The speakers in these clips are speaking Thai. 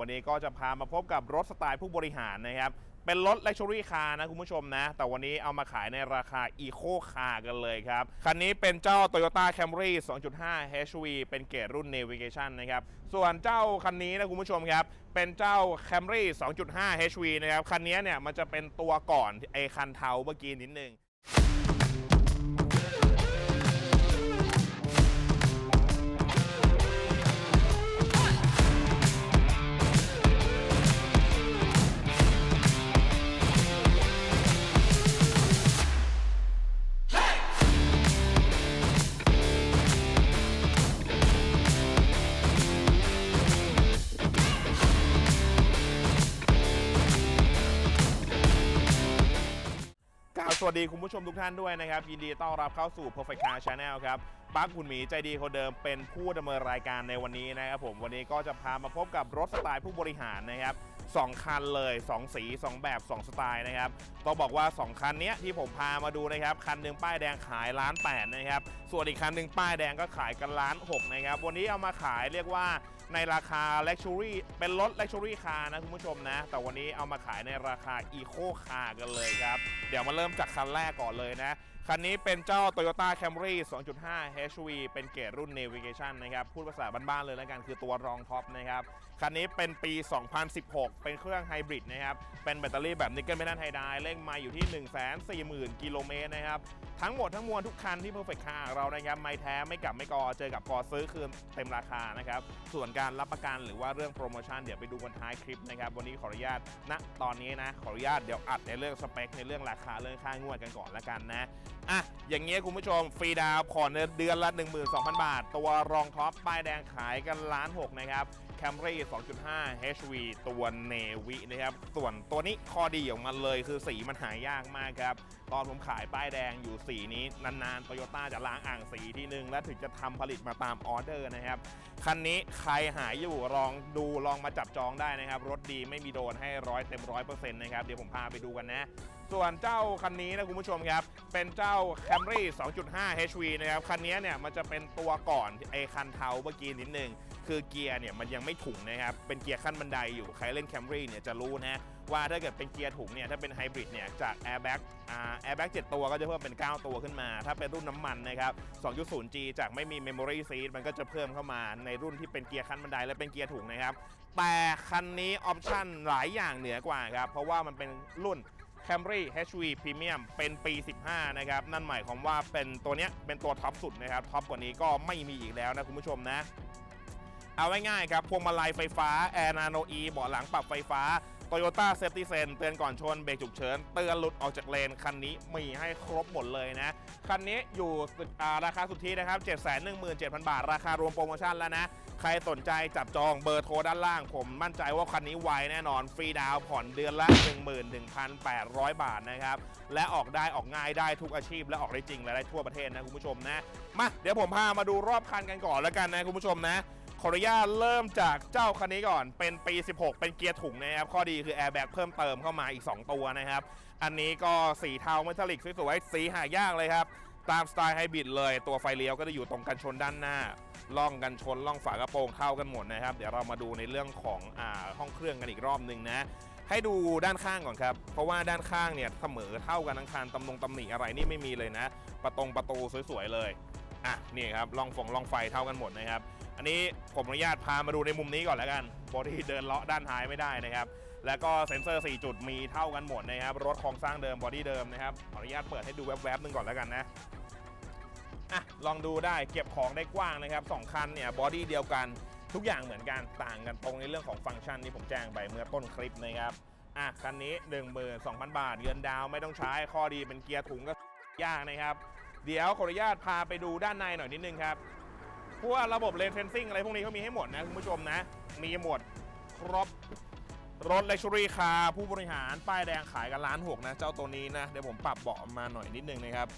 วันนี้ก็จะพามาพบกับรถสไตล์ผู้บริหารนะครับ เป็นรถ Luxury Car นะคุณผู้ชมนะ แต่วันนี้เอามาขายในราคา Eco Car กันเลยครับ คันนี้เป็นเจ้า Toyota Camry 2.5 HV เป็นเกรดรุ่น Navigation นะครับ ส่วนเจ้าคันนี้นะคุณผู้ชมครับ เป็นเจ้า Camry 2.5 HV นะครับ คันนี้เนี่ยมันจะเป็นตัวก่อนไอคันเทาเมื่อกี้นิดนึง สวัสดีคุณผู้ชมทุกท่านด้วยนะครับ ยินดีต้อนรับเข้าสู่ Perfect Car Channel ครับปักคุณหมีใจดีคนเดิมเป็นผู้ดำเนินรายการในวันนี้นะครับผมวันนี้ก็จะพามาพบกับรถสไตล์ผู้บริหารนะครับ สองคันเลย 2 สี 2 แบบ 2 สไตล์นะครับต้องบอกว่า 2 คันนี้ที่ผมพามาดูนะครับ คันหนึ่งป้ายแดงขายล้านแปดนะครับ ส่วนอีกคันหนึ่งป้ายแดงก็ขายกันล้านหกนะครับ วันนี้เอามาขายเรียกว่าในราคา Luxury เป็นรถ Luxury Car นะคุณผู้ชมนะ แต่วันนี้เอามาขายในราคา Eco Car กันเลยครับ เดี๋ยวมาเริ่มจากคันแรกก่อนเลยนะ คันนี้เป็นเจ้า Toyota Camry 2.5 HV เป็นเกรดรุ่น Navigation นะครับ พูดภาษาบ้านๆเลยแล้วกันคือตัวรองท็อปนะครับคันนี้เป็นปี 2016 เป็นเครื่องไฮบริดนะครับ เป็นแบตเตอรี่แบบนิกเกิลไม่ด้านไฮไดเร่งมาอยู่ที่ 140,000 กิโลเมตรนะครับ ทั้งหมดทั้งมวลทุกคันที่ Perfect Car เรานะครับ ไม่แท้ไม่กลับไม่กอ เจอกับพอซื้อคืนเต็มราคานะครับ ส่วนการรับประกันหรือว่าเรื่องโปรโมชั่นเดี๋ยวไปดูกันท้ายคลิปนะครับ วันนี้ขออนุญาตณตอนนี้นะ ขออนุญาตเดี๋ยวอัดในเรื่องสเปคในเรื่องราคาเรื่องค่างวดกันก่อนละกันนะอะอย่างเงี้ยคุณผู้ชมฟรีดาวผ่อนเดือนละ 12,000 บาท ตัวรองท็อปป้ายแดงขายกันล้านหกนะครับ Camry 2.5 HV ตัวเนวินะครับ ส่วนตัวนี้ข้อดีของมันเลยคือสีมันหายากมากครับ ตอนผมขายป้ายแดงอยู่สีนี้นานๆโตโยต้าจะล้างอ่างสีทีนึง และถึงจะทำผลิตมาตามออเดอร์นะครับคันนี้ใครหายอยู่ลองดูลองมาจับจองได้นะครับ รถดีไม่มีโดนให้ร้อยเต็มร้อยเปอร์เซ็นต์นะครับเดี๋ยวผมพาไปดูกันนะ ส่วนเจ้าคันนี้นะคุณผู้ชมครับ เป็นเจ้า Camry 2.5 HV นะครับ คันนี้เนี่ยมันจะเป็นตัวก่อนไอคันเทาเมื่อกี้นิดนึงคือเกียร์เนี่ยมันยังไม่ถุงนะครับ เป็นเกียร์ขั้นบันไดอยู่ใครเล่น Camry เนี่ยจะรู้นะ ว่าถ้าเกิดเป็นเกียร์ถุงเนี่ยถ้าเป็นไฮบริดเนี่ยจาก Airbag อ่า Airbag 7ตัวก็จะเพิ่มเป็น 9 ตัวขึ้นมา ถ้าเป็นรุ่นน้ำมันนะครับ 2.0G จากไม่มี Memory Seat มันก็จะเพิ่มเข้ามาในรุ่นที่เป็นเกียร์ขั้นบันไดและเป็นเกียร์ถุงนะครับ แต่คันนี้ออปชั่นหลายอย่างเหนือกว่าครับ เพราะว่ามันเป็นรุ่น Camry HV Premium เป็นปี 15 นะครับ นั่นหมายความว่าเป็นตัวเนี้ยเป็นตัวท็อปสุดนะครับท็อปกว่านี้ก็ไม่มีอีกแล้วนะคุณผู้ชมนะเอาง่ายๆครับพวงมาลัยไฟฟ้า Air Nano E เบาะหลังปรับไฟฟ้า Toyota Safety Sense เตือนก่อนชนเบรกฉุกเฉินเตือนหลุดออกจากเลนคันนี้มีให้ครบหมดเลยนะ คันนี้อยู่ราคาสุทธินะครับ 717,000 บาท ราคารวมโปรโมชั่นแล้วนะ ใครสนใจจับจองเบอร์โทรด้านล่าง ผมมั่นใจว่าคันนี้ไวแน่นอน ฟรีดาวผ่อนเดือนละ 11,800 บาทนะครับ และออกได้ออกง่ายได้ทุกอาชีพ และออกได้จริงและได้ทั่วประเทศนะคุณผู้ชมนะมาเดี๋ยวผมพามาดูรอบคันกันก่อนแล้วกันนะคุณผู้ชมนะ ขออนุญาตเริ่มจากเจ้าคันนี้ก่อนเป็นปี 16 เป็นเกียร์ถุงนะครับ ข้อดีคือแอร์แบ็กเพิ่มเติมเข้ามาอีก 2 ตัวนะครับ อันนี้ก็สีเทาเมทัลลิกสวยๆสีหายากเลยครับ ตามสไตล์ไฮบริดเลย ตัวไฟเลี้ยวก็จะอยู่ตรงกันชนด้านหน้าล่องกันชนล่องฝากระโปรงเท่ากันหมดนะครับ เดี๋ยวเรามาดูในเรื่องของอ่าห้องเครื่องกันอีกรอบหนึ่งนะให้ดูด้านข้างก่อนครับ เพราะว่าด้านข้างเนี่ยเสมอเท่ากันทั้งคันตำนงตำหนิอะไรนี่ไม่มีเลยนะ ประตงประตูสวยๆเลย อะนี่ครับล่องฝงล่องไฟเท่ากันหมดนะครับ อันนี้ผมอนุญาตพามาดูในมุมนี้ก่อนแล้วกันบอดี้เดินเลาะด้านท้ายไม่ได้นะครับ แล้วก็เซ็นเซอร์ 4 จุดมีเท่ากันหมดนะครับ รถโครงสร้างเดิมบอดี้เดิมนะครับขออนุญาตเปิดให้ดูแวบๆหนึงก่อนแล้วกันนะอะลองดูได้เก็บของได้กว้างนะครับสองคันเนี่ยบอดี้เดียวกันทุกอย่างเหมือนกันต่างกันตรงในเรื่องของฟังก์ชันที่ผมแจ้งไปเมื่อต้นคลิปนะครับอะคันนี้ 12,000 บาทเงินดาวไม่ต้องใช้ข้อดีเป็นเกียร์ถุงก็ยากนะครับ เดี๋ยวขออนุญาตพาไปดูด้านในหน่อยนิดนึงครับพวกระบบเลนเซนซิ่งอะไรพวกนี้เขามีให้หมดนะคุณผู้ชมนะ มีหมดครบรถเล x u r y Car ผู้บริหารป้ายแดงขายกันล้านหกนะ เจ้าตัวนี้นะ เดี๋ยวผมปรับเบาะมาหน่อยนิดนึงนะครับ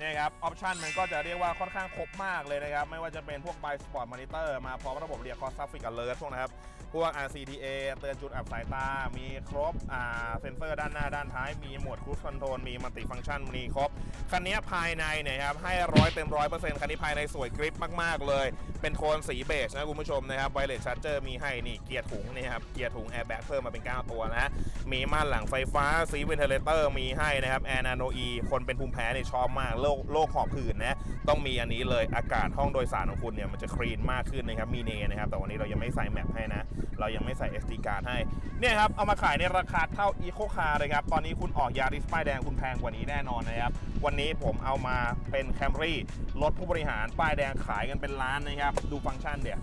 นี่ยครับออปชันมันก็จะเรียกว่าค่อนข้างครบมากเลยนะครับ ไม่ว่าจะเป็นพวก by sport monitor มาพร้อมระบบเรียก cost traffic alert พวกนะครับ พวก RCTA เตือนจุดอับสายตา มีครบอ่าเซนเซอร์ด้านหน้าด้านท้าย มีโหมด cruise control มีมัลติฟัง c t ชันมีครบ คันนี้ภายในเนี่ยครับให้ร้อยเต็มร้อยเปอร์เซ็นต์คันนี้ภายในสวยกริปมาก ๆ เลย เป็นโทนสีเบจนะคุณผู้ชมนะครับไวเลสชาร์เจอร์มีให้นี่เกียร์ถุงนี่ครับเกียร์ถุงแอร์แบ็กเพิ่มมาเป็น 9 ตัวนะมีม่านหลังไฟฟ้าซีเวนเทเลเตอร์มีให้นะครับแอร์นาโนอีคนเป็นภูมิแพ้เนี่ยชอบมากโรคโรคหอบหืดนะ ต้องมีอันนี้เลยอากาศห้องโดยสารของคุณเนี่ยมันจะคลีนมากขึ้นนะครับ มีเนนะครับ แต่วันนี้เรายังไม่ใส่แมปให้นะ เรายังไม่ใส่ SD card ให้ เนี่ยครับ เอามาขายในราคาเท่า Eco Car เลยครับ ตอนนี้คุณออกยาริสป้ายแดงคุณแพงกว่านี้แน่นอนนะครับ วันนี้ผมเอามาเป็น Camry รถผู้บริหารป้ายแดงขายกันเป็นล้านนะครับ ดูฟังก์ชันเดี๋ยว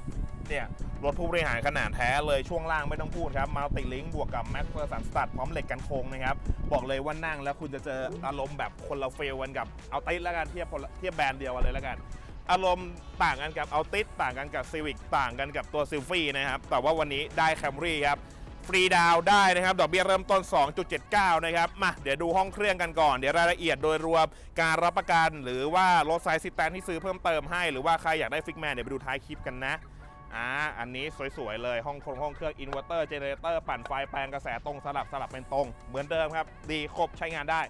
เนี่ยรถผู้บริหารขนาดแท้เลยช่วงล่างไม่ต้องพูดครับมัลติลิงบวกกับแม็กเฟอร์สันสตัดพร้อมเหล็กกันโค้งนะครับ บอกเลยว่านั่งแล้วคุณจะเจออารมณ์แบบคนละเฟลกันกับเอาติดแล้วกันเทียบเทียบแบรนด์เดียวกันเลยแล้วกัน อารมณ์ต่างกันกับเอาติดต่างกันกับซีวิกต่างกันกับตัวซิลฟี่นะครับ แต่ว่าวันนี้ได้แคมรี่ครับฟรีดาวได้นะครับดอกเบี้ยเริ่มต้น 2.79 นะครับ มา เดี๋ยวดูห้องเครื่องกันก่อน เดี๋ยวรายละเอียดโดยรวมการรับประกัน หรือว่ารถไซส์ซิแตนที่ซื้อเพิ่มเติมให้ หรือว่าใครอยากได้ฟิกแมนเดี๋ยวไปดูท้ายคลิปกันนะ อ่าอันนี้สวยๆเลยห้องคงห้องเครื่องอินเวอร์เตอร์เจเนเรเตอร์ปั่นไฟแปลงกระแสตรงสลับสลับเป็นตรง เหมือนเดิมครับ ดีครบใช้งานได้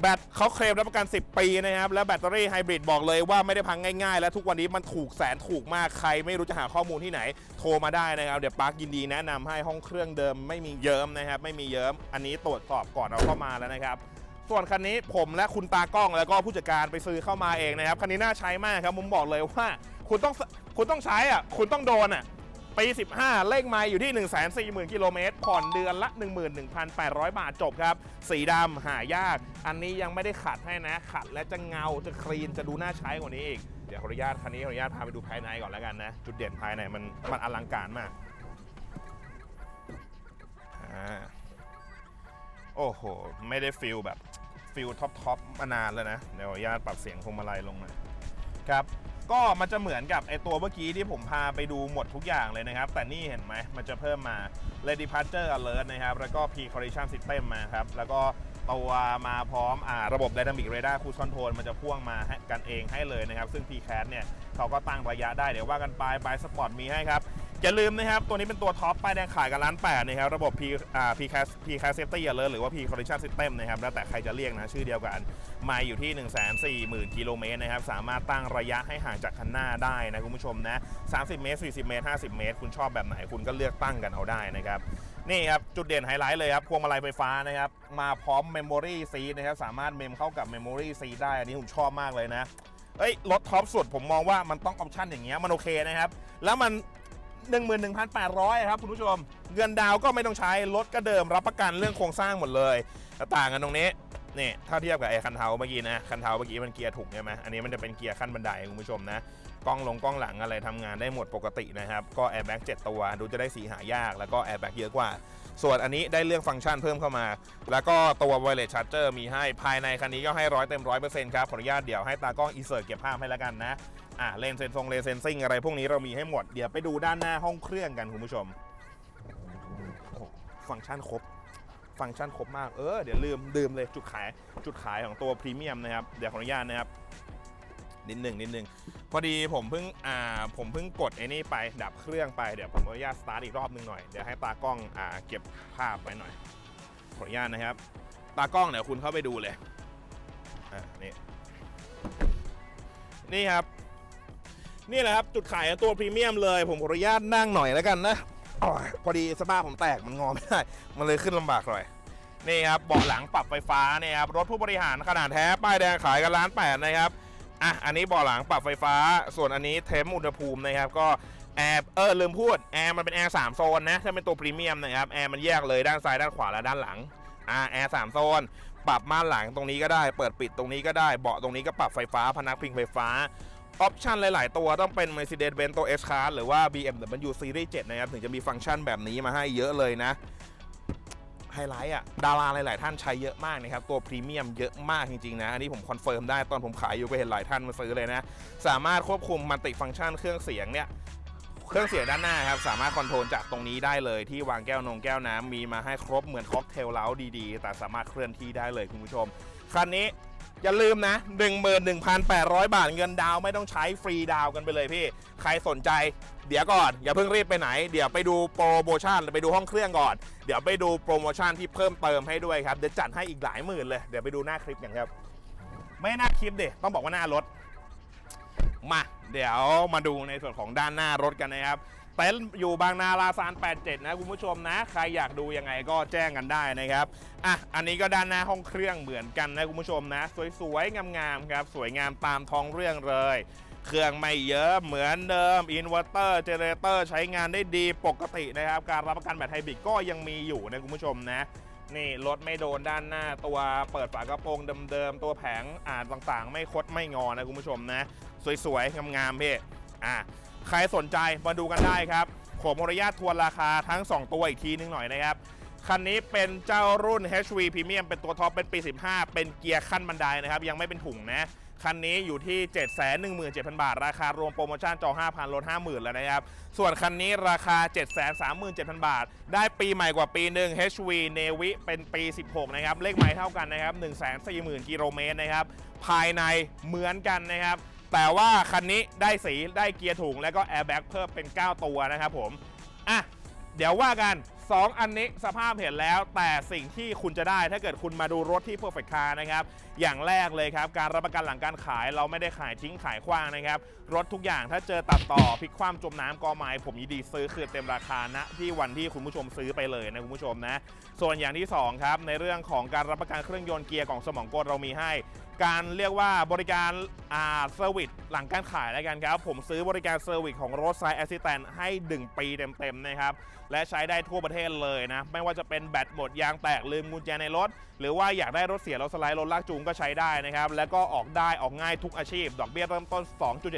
แบตเขาเคลมรับประกัน 10 ปีนะครับ แล้วแบตเตอรี่ไฮบริดบอกเลยว่าไม่ได้พังง่ายๆ และทุกวันนี้มันถูกแสนถูกมากใครไม่รู้จะหาข้อมูลที่ไหน โทรมาได้นะครับ เดี๋ยวปาร์คยินดีแนะนำให้ห้องเครื่องเดิมไม่มีเยิ้มนะครับไม่มีเยิ้มอันนี้ตรวจสอบก่อนเอาเข้ามาแล้วนะครับส่วนคันนี้ผมและคุณตากล้องแล้วก็ผู้จัดการไปซื้อเข้ามาเองนะครับคันนี้น่าใช้มากครับผมบอกเลยว่าคุณต้อง คุณต้องใช้อะ คุณต้องโดนอะ ปี 15 เลขไมล์อยู่ที่ 1 4 0 0 0 0 กิโลเมตร ผ่อนเดือนละ 11,800 บาทจบครับ สีดำหายาก อันนี้ยังไม่ได้ขัดให้นะ ขัดและจะเงา จะคลีน จะดูน่าใช้กว่านี้อีก เดี๋ยวขออนุญาตคันนี้ขออนุญาตพาไปดูภายในก่อนแล้วกันนะ จุดเด่นภายในมันมันอลังการมาก อ่า โอ้โห ไม่ได้ฟิลแบบฟิลท็อปท็อปมานานแล้วนะ เดี๋ยวขออนุญาตปรับเสียงพวงมาลัยลงหน่อยครับ ก็มันจะเหมือนกับไอตัวเมื่อกี้ที่ผมพาไปดูหมดทุกอย่างเลยนะครับ แต่นี่เห็นไหมมันจะเพิ่มมา Lady Departure Alert นะครับ แล้วก็ P Collision System มาครับ แล้วก็ตัวมาพร้อมอ่าระบบ Dynamic Radar Cruise Control มันจะพ่วงมาให้กันเองให้เลยนะครับ ซึ่ง P c a s เนี่ยเขาก็ตั้งระยะได้เดี๋ยวว่ากันไป By Sport มีให้ครับ อย่าลืมนะครับ ตัวนี้เป็นตัวท็อปป้ายแดงขายกันล้านแปดนะครับ ระบบ P อ่า P CAT P CAT Safety Alert หรือว่า P Collision System นะครับ แล้วแต่ใครจะเรียกนะ ชื่อเดียวกัน มาอยู่ที่ 1 4 0 0 0 0 กิโลเมตรนะครับ สามารถตั้งระยะให้ห่างจากคันหน้าได้นะ คุณผู้ชมนะ 30 เมตร 40 เมตร 50 เมตร คุณชอบแบบไหนคุณก็เลือกตั้งกันเอาได้นะครับ นี่ครับ จุดเด่นไฮไลท์เลยครับ พวงมาลัยไฟฟ้านะครับ มาพร้อม Memory Seat นะครับ สามารถเมมเข้ากับ Memory Seat ได้ อันนี้ผมชอบมากเลยนะเอ้ยรถท็อปสุดผมมองว่ามันต้องออปชั่นอย่างเงี้ยมันโอเคนะครับ แล้วมัน 11,800ครับคุณผู้ชม เงินดาวก็ไม่ต้องใช้ รถก็เดิมรับประกันเรื่องโครงสร้างหมดเลยต่างกันตรงนี้นี่ถ้าเทียบกับไอ้คันเทาเมื่อกี้นะคันเทาเมื่อกี้มันเกียร์ถุงใช่ไหมอันนี้มันจะเป็นเกียร์ขั้นบันไดคุณผู้ชมนะกล้องลงกล้องหลังอะไรทำงานได้หมดปกตินะครับ ก็แอร์แบ็ก7ตัว ดูจะได้สีหายาก แล้วก็แอร์แบ็กเยอะกว่า ส่วนอันนี้ได้เรื่องฟังก์ชันเพิ่มเข้ามา แล้วก็ตัว wireless charger มีให้ภายในคันนี้ก็ให้ร้อยเต็มร้อยเปอร์เซ็นต์ครับขออนุญาตเดี๋ยวให้ตากล้องอินเสิร์ตเก็บภาพให้แล้วกันนะ อะเลนเซนซงเลนเซนซิ่งอะไรพวกนี้เรามีให้หมด เดี๋ยวไปดูด้านหน้าห้องเครื่องกันคุณผู้ชมฟังก์ชันครบ ฟังก์ชันครบมาก เออ เดี๋ยวลืมลืมเลยจุดขาย จุดขายของตัวพรีเมียมนะครับ เดี๋ยวขออนุญาตนะครับ นิดหนึ่งนิดหนึ่งพอดีผมเพิ่ง อ่า ผมเพิ่งกดไอ้นี่ไปดับเครื่องไป เดี๋ยวผมขออนุญาตสตาร์ทอีกรอบหนึงหน่อย เดี๋ยวให้ตากล้อง อ่า เก็บภาพไว้หน่อย ขออนุญาตนะครับ ตากล้องเดี๋ยวคุณเข้าไปดูเลย อ่า นี่ นี่ครับ นี่แหละครับจุดขายของตัวพรีเมียมเลย ผมขออนุญาตนั่งหน่อยแล้วกันนะอ๋อพอดีสภาผมแตกมันงอไม่ได้มันเลยขึ้นลำบากหน่อยนี่ครับเบาะหลังปรับไฟฟ้าเนี่ยครับรถผู้บริหารขนาดแท้ป้ายแดงขายกันล้านแปดนะครับอะอันนี้เบาะหลังปรับไฟฟ้า ส่วนอันนี้เทมอุณหภูมินะครับก็แอร์เออลืมพูดแอร์มันเป็นแอร์สามโซนนะถ้าเป็นตัวพรีเมียมนะครับแอร์มันแยกเลยด้านซ้ายด้านขวาและด้านหลังอ่าแอร์สามโซน ปรับม่านหลังตรงนี้ก็ได้ เปิดปิดตรงนี้ก็ได้เบาะตรงนี้ก็ปรับไฟฟ้าพนักพิงไฟฟ้า ออปชันหลาย ๆ ตัวต้องเป็น Mercedes-Benz ตัว S-Class หรือว่า BMW Series 7 นะครับ ถึงจะมีฟังก์ชันแบบนี้มาให้เยอะเลยนะ ไฮไลท์อะ ดาราหลาย ๆ ท่านใช้เยอะมากนะครับ ตัวพรีเมียมเยอะมากจริง ๆ นะ อันนี้ผมคอนเฟิร์มได้ตอนผมขายอยู่ก็เห็นหลายท่านมาซื้อเลยนะ สามารถควบคุมมัลติฟังก์ชันเครื่องเสียงเนี่ยเครื่องเสียงด้านหน้าครับ สามารถคอนโทรลจากตรงนี้ได้เลยที่วางแก้วนงแก้วน้ำมีมาให้ครบเหมือนค็อกเทลเล้าดีๆ แต่สามารถเคลื่อนที่ได้เลยคุณผู้ชมคันนี้ อย่าลืมนะ 11,800 บาทเงินดาวไม่ต้องใช้ฟรีดาวกันไปเลยพี่ ใครสนใจ เดี๋ยวก่อน อย่าเพิ่งรีบไปไหน เดี๋ยวไปดูโปรโมชั่นไปดูห้องเครื่องก่อน เดี๋ยวไปดูโปรโมชั่นที่เพิ่มเติมให้ด้วยครับ เดี๋ยวจัดให้อีกหลายหมื่นเลย เดี๋ยวไปดูหน้าคลิปกันครับ ไม่หน้าคลิปเด็ต้องบอกว่าหน้ารถ มา เดี๋ยวมาดูในส่วนของด้านหน้ารถกันนะครับ เต็นท์อยู่บางนาลาซาน 87 นะคุณผู้ชมนะ ใครอยากดูยังไงก็แจ้งกันได้นะครับ อะ อันนี้ก็ด้านหน้าห้องเครื่องเหมือนกันนะคุณผู้ชมนะ สวยๆ งามๆครับ สวยงามตามท้องเรื่องเลย เครื่องไม่เยอะเหมือนเดิมอินเวอร์เตอร์เจเนเรเตอร์ใช้งานได้ดีปกตินะครับ การรับประกันแบบไฮบริดก็ยังมีอยู่นะคุณผู้ชมนะนี่รถไม่โดนด้านหน้าตัวเปิดฝากระโปรงเดิมๆ ตัวแผงอ่านต่างๆ ไม่คดไม่งอนะคุณผู้ชมนะ สวยๆงามๆพี่อะ ใครสนใจมาดูกันได้ครับผมขออนุญาตทวนราคาทั้ง 2 ตัวอีกทีนึงหน่อยนะครับ คันนี้เป็นเจ้ารุ่น HV Premium เป็นตัวท็อปเป็นปี 15 เป็นเกียร์ขั้นบันไดนะครับ ยังไม่เป็นถุงนะ คันนี้อยู่ที่ 717,000 บาท ราคารวมโปรโมชั่นจอง 5,000 ลด 50,000 แล้วนะครับ ส่วนคันนี้ราคา 737,000 บาท ได้ปีใหม่กว่าปีหนึ่ง HV Navy เป็นปี 16 นะครับ เลขหมายเท่ากันนะครับ140,000 กิโลเมตรนะครับ ภายในเหมือนกันนะครับ แต่ว่าคันนี้ได้สีได้เกียร์ถุงแล้วก็แอร์แบ็กเพิ่มเป็น 9 ตัวนะครับผม อะ เดี๋ยวว่ากัน 2 อันนี้สภาพเห็นแล้ว แต่สิ่งที่คุณจะได้ถ้าเกิดคุณมาดูรถที่ Perfect Car นะครับ อย่างแรกเลยครับการรับประกันหลังการขายเราไม่ได้ขายทิ้งขายขว้างนะครับ รถทุกอย่างถ้าเจอตัดต่อพลิกคว่ำจมน้ำกอไม้ผมยินดีซื้อคืนเต็มราคาณที่วันที่คุณผู้ชมซื้อไปเลยนะคุณผู้ชมนะ ส่วนอย่างที่2ครับในเรื่องของการรับประกันเครื่องยนต์เกียร์ของสมองกลเรามีให้ การเรียกว่าบริการอ่าเซอร์วิสหลังการขายแล้วกันครับ ผมซื้อบริการเซอร์วิสของรถไซแอสซิ t ตนให้ 1 ปีเต็มๆนะครับและใช้ได้ทั่วประเทศเลยนะไม่ว่าจะเป็นแบตหมดยางแตกลืมกุญแจในรถหรือว่าอยากได้รถเสียรถสไลด์รถลากจูงก็ใช้ได้นะครับแล้วก็ออกได้ออกง่ายทุกอาชีพ ดอกเบี้ยเริ่มต้น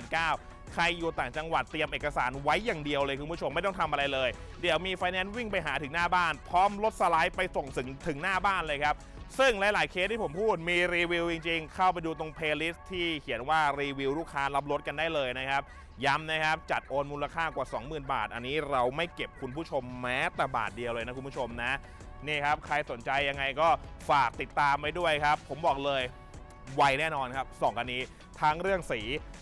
2.79 ใครอยู่ต่างจังหวัดเตรียมเอกสารไว้อย่างเดียวเลยคุณผู้ชมไม่ต้องทำอะไรเลย เดี๋ยวมีไฟแนนซ์วิ่งไปหาถึงหน้าบ้าน พร้อมรถสไลด์ไปส่งถึงถึงหน้าบ้านเลยครับซึ่งหลาย ๆ เคสที่ผมพูดมีรีวิวจริง ๆ เข้าไปดูตรงเพลย์ลิสต์ที่เขียนว่ารีวิวลูกค้ารับรถกันได้เลยนะครับ ย้ำนะครับ จัดโอนมูลค่ากว่า 20,000 บาท อันนี้เราไม่เก็บคุณผู้ชมแม้แต่บาทเดียวเลยนะคุณผู้ชมนะ นี่ครับ ใครสนใจยังไงก็ฝากติดตามไว้ด้วยครับ ผมบอกเลยไวแน่นอนครับสองอันนี้ทั้งเรื่องสี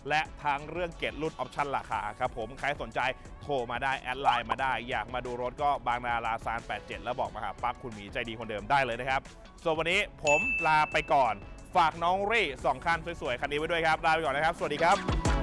และทั้งเรื่องเกตรุ่นออปชั่นราคาครับผมใครสนใจโทรมาได้ แอดไลน์มาได้ อยากมาดูรถก็บางนาลาซาน 87 แล้วบอกมาหาปักคุณหมีใจดีคนเดิมได้เลยนะครับ ส่วนวันนี้ผมลาไปก่อน ฝากน้องเร่สองคันสวยๆ คันนี้ไว้ด้วยครับ ลาไปก่อนนะครับ สวัสดีครับ